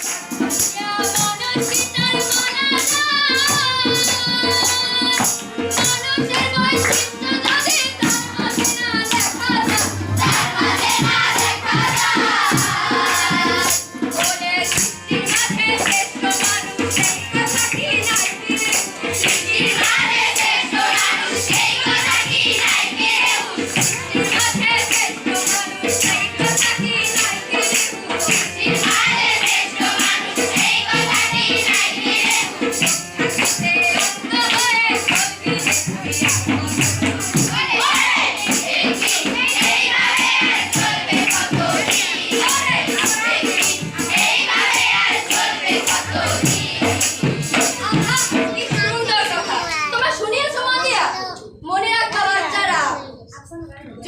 Yeah,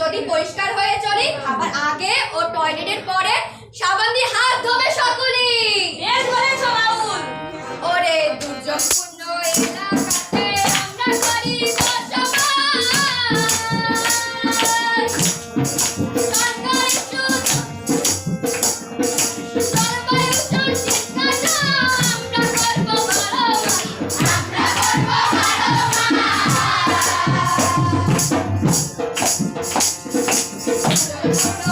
যদি পরিষ্কার হয়ে চলি খাবার আগে ও টয়লেটের পরে সাবান দিয়ে হাত ধোবে সকলেই। ওরে দুর্যোগপূর্ণ এলাকাতে আমরা করি Thank you. Thank you.